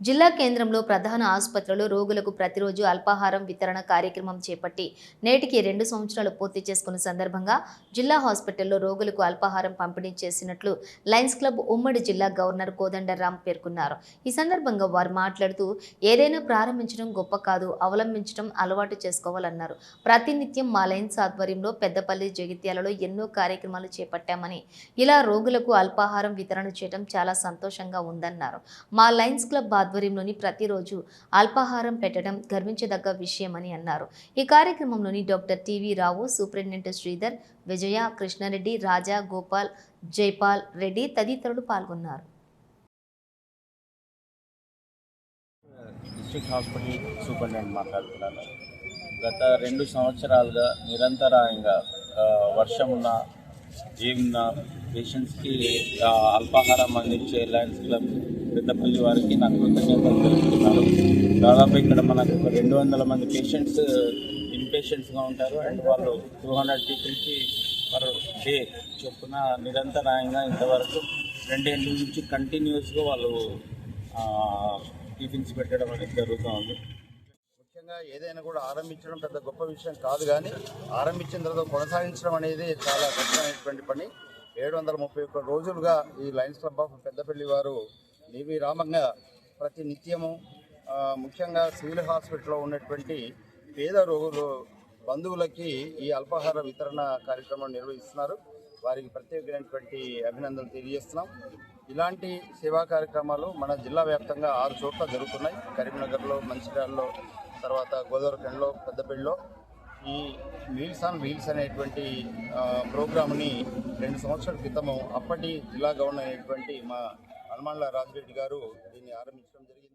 జిల్లా కేంద్రంలో ప్రధాన ఆసుపత్రిలో రోగులకు ప్రతిరోజు అల్పాహారం వితరణ కార్యక్రమం చేపట్టి నేటికి రెండు సంవత్సరాలు పూర్తి చేసుకున్న సందర్భంగా జిల్లా హాస్పిటల్లో రోగులకు అల్పాహారం పంపిణీ చేసినట్లు లయన్స్ క్లబ్ ఉమ్మడి జిల్లా గవర్నర్ కోదండరాం పేర్కొన్నారు. ఈ సందర్భంగా వారు మాట్లాడుతూ ఏదైనా ప్రారంభించడం గొప్ప కాదు అవలంబించడం అలవాటు చేసుకోవాలన్నారు. ప్రతినిత్యం మా లయన్స్ ఆధ్వర్యంలో పెద్దపల్లి జగిత్యాలలో ఎన్నో కార్యక్రమాలు చేపట్టామని ఇలా రోగులకు అల్పాహారం వితరణ చేయడం చాలా సంతోషంగా ఉందన్నారు. మా లయన్స్ క్లబ్ ఆధ్వర్యంలోని ప్రతిరోజు అల్పాహారం పెట్టడం గర్వించదగ్గ విషయమని అన్నారు. ఈ కార్యక్రమంలోని doctor TV Rao superintendent Sridhar Vijaya Krishna Reddy Raja Gopal Jaipal Reddy తదితరులు పాల్గొన్నారు. డిస్ట్రిక్ట్ హాస్పిటల్ సూపరింటెండెంట్ మాట్లాడుతున్నాను. గత రెండు సంవత్సరాలుగా నిరంతరాయంగా ఆ, వర్షం ఉన్న ఏమున్న పేషెంట్స్కి అల్పాహారం అందించే లయన్స్ క్లబ్ పెద్దపల్లి వారికి నాకు కృతజ్ఞతలు తెలుపుతున్నాను దాదాపు ఇక్కడ మనకు ఒక రెండు వందల మంది పేషెంట్స్ ఇన్పేషెంట్స్గా uh, ఉంటారు. అండ్ వాళ్ళు టూ హండ్రెడ్ పీపుల్కి పర్ డే చొప్పున నిరంతరాయంగా ఇంతవరకు రెండేళ్ళ నుంచి కంటిన్యూస్గా వాళ్ళు టిఫిన్స్ పెట్టడం అనేది జరుగుతూ ఉంది. ముఖ్యంగా ఏదైనా కూడా ఆరంభించడం పెద్ద గొప్ప విషయం కాదు కానీ ఆరంభించిన తర్వాత కొనసాగించడం అనేది చాలా కష్టమైనటువంటి పని. ఏడు వందల ముప్పై ఒక్క రోజులుగా ఈ లయన్స్ క్లబ్ ఆఫ్ పెద్దపల్లి వారు నిర్విరామంగా ప్రతి నిత్యము ముఖ్యంగా సివిల్ హాస్పిటల్లో ఉన్నటువంటి పేద రోగులు బంధువులకి ఈ అల్పాహార వితరణ కార్యక్రమం నిర్వహిస్తున్నారు. వారికి ప్రత్యేకమైనటువంటి అభినందనలు తెలియజేస్తున్నాం. ఇలాంటి సేవా కార్యక్రమాలు మన జిల్లా వ్యాప్తంగా ఆరు చోట్ల జరుగుతున్నాయి. కరీంనగర్లో మంచిర్యాలలో తర్వాత గోదావరిఖండ్లో పెద్దపల్లిలో. ఈ మీల్స్ ఆన్ వీల్స్ అనేటువంటి ప్రోగ్రామ్ని రెండు సంవత్సరాల క్రితము అప్పటి జిల్లా గవర్నర్ అయినటువంటి మా హనుమాన్ల రాజిరెడ్డి గారు దీన్ని ఆరంభించడం జరిగింది.